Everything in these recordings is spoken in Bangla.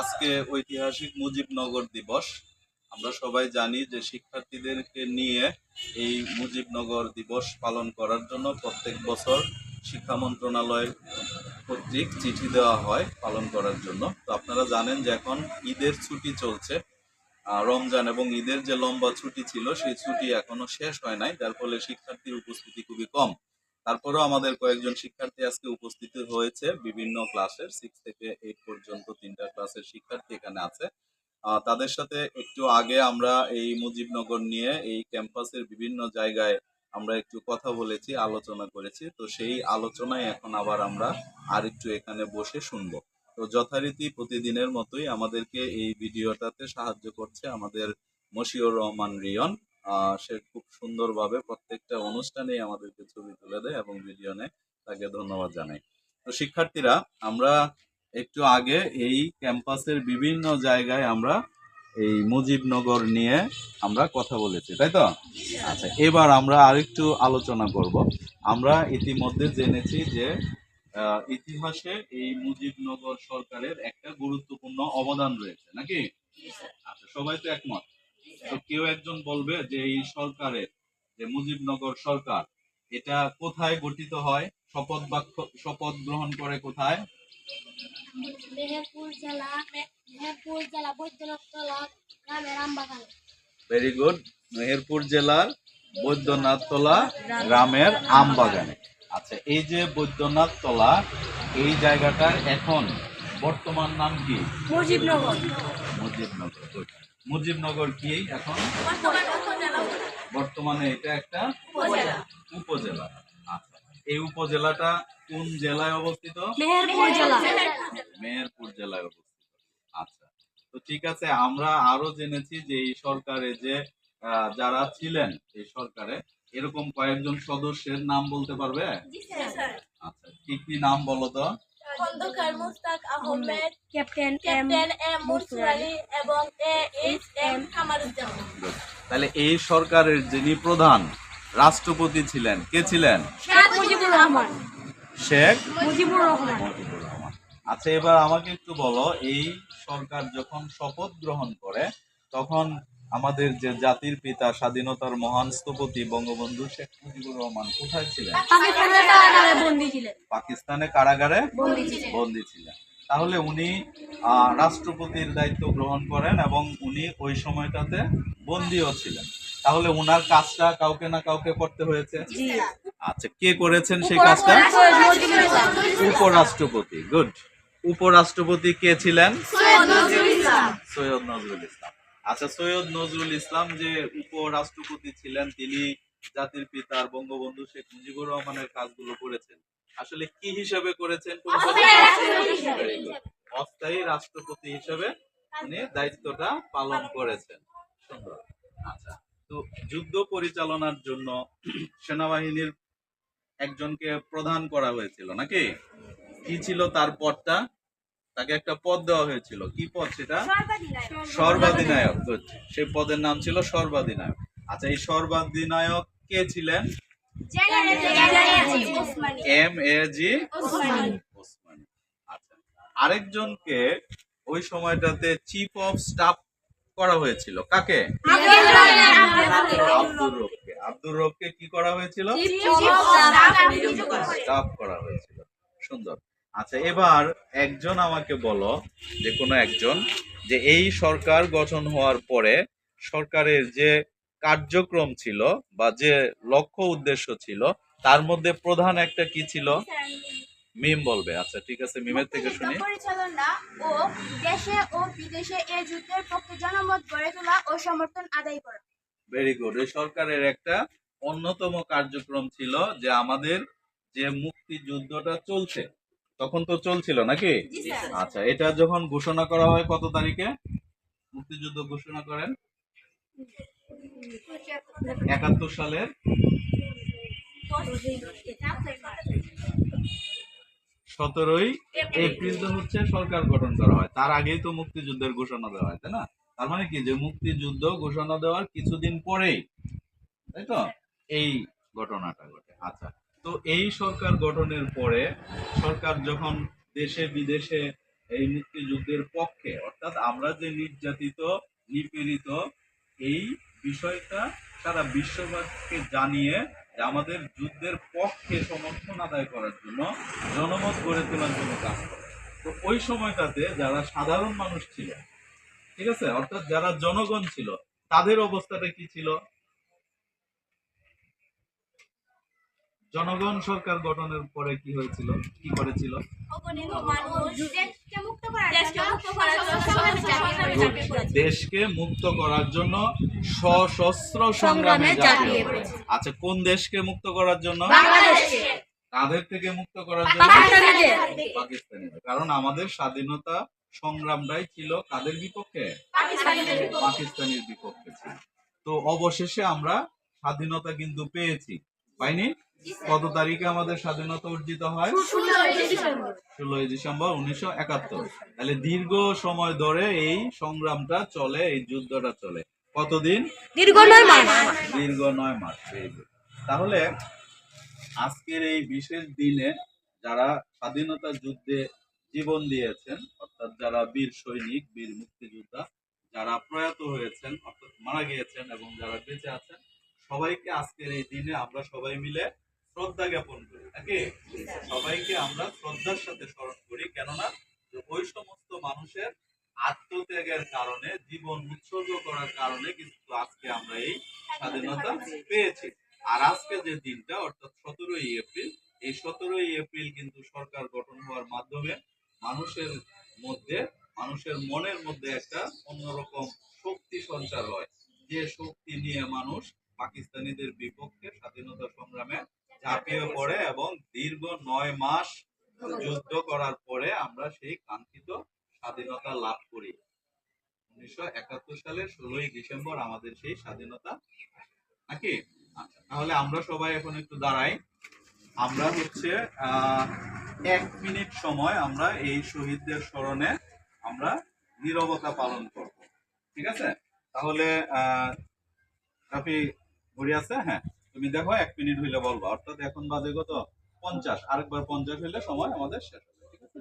আজকে ঐতিহাসিক মুজিবনগর দিবস। আমরা সবাই জানি যে শিক্ষার্থীদেরকে নিয়ে এই মুজিবনগর দিবস পালন করার জন্য প্রত্যেক বছর শিক্ষা মন্ত্রণালয় কর্তৃক চিঠি দেওয়া হয় পালন করার জন্য। তো আপনারা জানেন যে এখন ঈদের ছুটি চলছে। রমজান এবং ঈদের যে লম্বা ছুটি ছিল, সেই ছুটি এখনও শেষ হয় নাই। যার ফলে শিক্ষার্থীর উপস্থিতি খুবই কম। তারপরেও আমাদের কয়েকজন শিক্ষার্থী আজকে উপস্থিত হয়েছে বিভিন্ন ক্লাসের সিক্স থেকে এইট পর্যন্ত তিনটা ক্লাসের শিক্ষার্থী এখানে আছে। তাদের সাথে একটু আগে আমরা এই মুজিবনগর নিয়ে এই ক্যাম্পাসের বিভিন্ন জায়গায় আমরা একটু কথা বলেছি, আলোচনা করেছি। তো সেই আলোচনায় এখন আবার আমরা আরেকটু এখানে বসে শুনব। তো যথারীতি প্রতিদিনের মতোই আমাদেরকে এই ভিডিওটাতে সাহায্য করছে আমাদের মশিউর রহমান রিয়ন। সে খুব সুন্দরভাবে প্রত্যেকটা অনুষ্ঠানেই আমাদেরকে ছবি তুলে দেয় এবং ভিডিও নেয় তাকে ধন্যবাদ জানাই। তো শিক্ষার্থীরা, আমরা একটু আগে এই ক্যাম্পাসের বিভিন্ন জায়গায় আমরা এই মুজিবনগর নিয়ে আমরা কথা বলেছি, তাই তো? আচ্ছা এবার আমরা আরেকটু আলোচনা করব। আমরা ইতিমধ্যে জেনেছি যে ইতিহাসে এই মুজিবনগর সরকারের একটা গুরুত্বপূর্ণ অবদান রয়েছে, নাকি? আচ্ছা সবাই তো একমত। তো কেউ একজন বলবে যে এই সরকারের যে মুজিবনগর সরকার এটা কোথায় গঠিত হয়? শপথ বাক্য শপথ গ্রহণ করে কোথায়? মেহেরপুর জেলা মেহেরপুর জেলা বৈদ্যনাথ তলা গ্রামের আমবাগান ভেরি জেলার বৈদ্যনাথতলা গ্রামের আমবাগানে আচ্ছা এই যে বৈদ্যনাথতলা এই জায়গাটার এখন বর্তমান নাম কি? মুজিবনগর। মুজিবনগর মুজিবনগর কি এখন? বর্তমানে এটা একটা উপজেলা। আচ্ছা এই উপজেলাটা কোন জেলায় অবস্থিত? মেহেরপুর জেলা। মেহেরপুর জেলায় অবস্থিত। আচ্ছা তো ঠিক আছে আমরা আরও জেনেছি যে এই সরকারে যে আহ, যারা ছিলেন এই সরকারে এরকম কয়েকজন সদস্যের নাম বলতে পারবে? আচ্ছা কি কি নাম বলো তো? Khandakar Mustaq Ahmed captain captain M Mansur Ali এবং এ এইচ এম কামারুজ্জামান। তাহলে এই সরকারের যিনি প্রধান রাষ্ট্রপতি ছিলেন কে ছিলেন? শেখ মুজিবুর রহমান। শেখ মুজিবুর রহমান। আচ্ছা এবার আমাকে একটু বলো এই সরকার যখন শপথ গ্রহণ করে তখন আমাদের যে জাতির পিতা স্বাধীনতার মহান স্থপতি বঙ্গবন্ধু শেখ মুজিবুর রহমান কোথায় ছিলেন? পাকিস্তানে কারাগারে বন্দী ছিলেন। তাহলে উনি রাষ্ট্রপতির দায়িত্ব গ্রহণ করেন এবং উনি ওই সময়টাতে বন্দিও ছিলেন। তাহলে উনার কাজটা কাউকে না কাউকে করতে হয়েছে? আচ্ছা কে করেছেন সেই কাজটা? উপরাষ্ট্রপতি গুড। উপরাষ্ট্রপতি কে ছিলেন? সৈয়দ নজরুল ইসলাম। আচ্ছা সৈয়দ নজরুল ইসলাম যে উপরাষ্ট্রপতি ছিলেন তিনি জাতির পিতার বঙ্গবন্ধু শেখ মুজিবুর রহমানের কাজগুলো করেছেন। আসলে কি হিসেবে করেছেন. অস্থায়ী রাষ্ট্রপতি হিসেবে। উনি দায়িত্বটা পালন করেছেন। সুন্দর। আচ্ছা তো যুদ্ধ পরিচালনার জন্য সেনাবাহিনীর একজনকে প্রধান করা হয়েছিল নাকি? কি ছিল তার পদটা? তাকে একটা পদ দেওয়া হয়েছিল। কি পদ সেটা? সর্বাধিনায়ক. সেই পদের নাম ছিল সর্বাধিনায়ক। আচ্ছা এই সর্বাধিনায়ক কে ছিলেন? M A G Osmani. আচ্ছা আরেকজনকে ওই সময়টাতে চিফ অফ স্টাফ করা হয়েছিল। কাকে? আব্দুর রবকে। আব্দুর রবকে কি করা হয়েছিল? স্টাফ করা হয়েছিল। সুন্দর। আচ্ছা এবার একজন আমাকে বলো যে কোনো একজন যে এই সরকার গঠন হওয়ার পরে সরকারের যে কার্যক্রম ছিল বা যে লক্ষ্য উদ্দেশ্য ছিল তার মধ্যে প্রধান একটা কি ছিল? মিম বলবে। আচ্ছা ঠিক আছে মিমের থেকে শুনি। পরিচালনা ও দেশে ও বিদেশে এই যুদ্ধের পক্ষে জনমত গড়ে তোলা ও সমর্থন আদায় করা। ভেরি গুড এই সরকারের একটা অন্যতম কার্যক্রম ছিল যে আমাদের যে মুক্তিযুদ্ধটা চলছে তখন তো চলছিল নাকি? আচ্ছা এটা যখন ঘোষণা করা হয় কত তারিখে? মুক্তিযুদ্ধ ঘোষণা করেন? একাত্তর সালের? সতেরোই এপ্রিল তো হচ্ছে সরকার গঠন করা হয়। তার আগেই তো মুক্তিযুদ্ধের ঘোষণা দেওয়া হয় তাই না? তার মানে কি? যে মুক্তিযুদ্ধ ঘোষণা দেওয়ার কিছুদিন পরেই তাই তো? এই ঘটনাটা ঘটে। আচ্ছা তো এই সরকার গঠনের পরে সরকার যখন দেশে বিদেশে এই মুক্তিযুদ্ধের পক্ষে, অর্থাৎ আমরা যে নির্যাতিত, নিপীড়িত, এই বিষয়টা সারা বিশ্ববাসীকে জানিয়ে আমাদের যুদ্ধের পক্ষে সমর্থন আদায় করার জন্য জনমত গড়ে তোলার জন্য কাজ করে। তো ওই সময়টাতে যারা সাধারণ মানুষ ছিল, ঠিক আছে? অর্থাৎ যারা জনগণ ছিল, তাদের অবস্থাটা কি ছিল? জনগণ সরকার গঠনের পরে কি হয়েছিল? কি করেছিল? দেশকে মুক্ত করার জন্য সশস্ত্র সংগ্রামে ঝাঁপিয়ে পড়েছে। আচ্ছা কোন দেশকে মুক্ত করার জন্য? কাদের থেকে মুক্ত করার জন্য? পাকিস্তানিদের কারণ আমাদের স্বাধীনতা সংগ্রামটাই ছিল কাদের বিপক্ষে? পাকিস্তানের বিপক্ষে ছিল। তো অবশেষে আমরা স্বাধীনতা কিন্তু পেয়েছি। পাইনি? কত তারিখে আমাদের স্বাধীনতা অর্জিত হয়? ষোলোই ডিসেম্বর। উনিশশো একাত্তর। তাহলে দীর্ঘ সময় ধরে এই সংগ্রামটা চলে এই যুদ্ধটা চলে। কতদিন? দীর্ঘ নয় মাস। দীর্ঘ নয় মাস তাহলে আজকের এই বিশেষ দিনে যারা স্বাধীনতা যুদ্ধে জীবন দিয়েছেন অর্থাৎ যারা বীর সৈনিক বীর মুক্তিযোদ্ধা যারা প্রয়াত হয়েছেন অর্থাৎ মারা গিয়েছেন এবং যারা বেঁচে আছেন সবাইকে আজকের এই দিনে আমরা সবাই মিলে শ্রদ্ধা জ্ঞাপন করি নাকি? সবাইকে আমরা শ্রদ্ধার সাথে স্মরণ করি কেননা ওই সমস্ত মানুষের আত্মত্যাগের কারণে জীবন উৎসর্গ করার কারণে কিন্তু আজকে আমরা এই স্বাধীনতা পেয়েছি। আর আজকে যে দিনটা অর্থাৎ সতেরোই এপ্রিল এই সতেরোই এপ্রিল কিন্তু সরকার গঠন হওয়ার মাধ্যমে মানুষের মধ্যে মানুষের মনের মধ্যে একটা অন্যরকম শক্তি সঞ্চার হয়। যে শক্তি নিয়ে মানুষ পাকিস্তানিদের বিপক্ষে স্বাধীনতা সংগ্রামে ঝাঁপিয়ে পড়ে এবং দীর্ঘ নয় মাস যুদ্ধ করার পরে আমরা সেই কাঙ্ক্ষিত স্বাধীনতা লাভ করি। উনিশশো একাত্তর সালের ষোলোই ডিসেম্বর আমাদের সেই স্বাধীনতা নাকি? আচ্ছা তাহলে আমরা সবাই এখন একটু দাঁড়াই। আমরা হচ্ছে আহ, এক মিনিট সময় আমরা এই শহীদদের স্মরণে আমরা নীরবতা পালন করব। ঠিক আছে? তাহলে আহ রাফি ঘড়ি আছে? হ্যাঁ। তুমি দেখো, এক মিনিট হইলে বলব। অর্থাৎ এখন বাজে কত? পঞ্চাশ। আরেকবার পঞ্চাশ হইলে সময় আমাদের শেষ হবে, ঠিক আছে?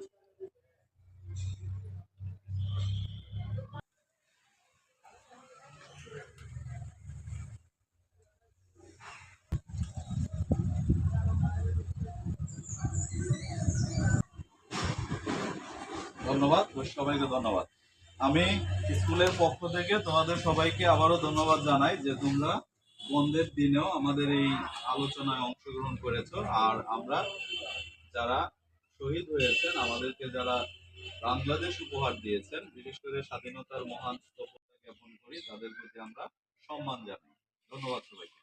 ধন্যবাদ সবাইকে ধন্যবাদ। আমি স্কুলের পক্ষ থেকে তোমাদের সবাইকে আবারও ধন্যবাদ জানাই যে তোমরা বন্ধের দিনেও আমাদের এই আলোচনায় অংশগ্রহণ করেছ। আর আমরা যারা শহীদ হয়েছেন, আমাদেরকে যারা বাংলাদেশ উপহার দিয়েছেন বিশেষ করে স্বাধীনতার মহান জ্ঞাপন করি, তাদের প্রতি আমরা সম্মান জানাই। ধন্যবাদ সবাইকে।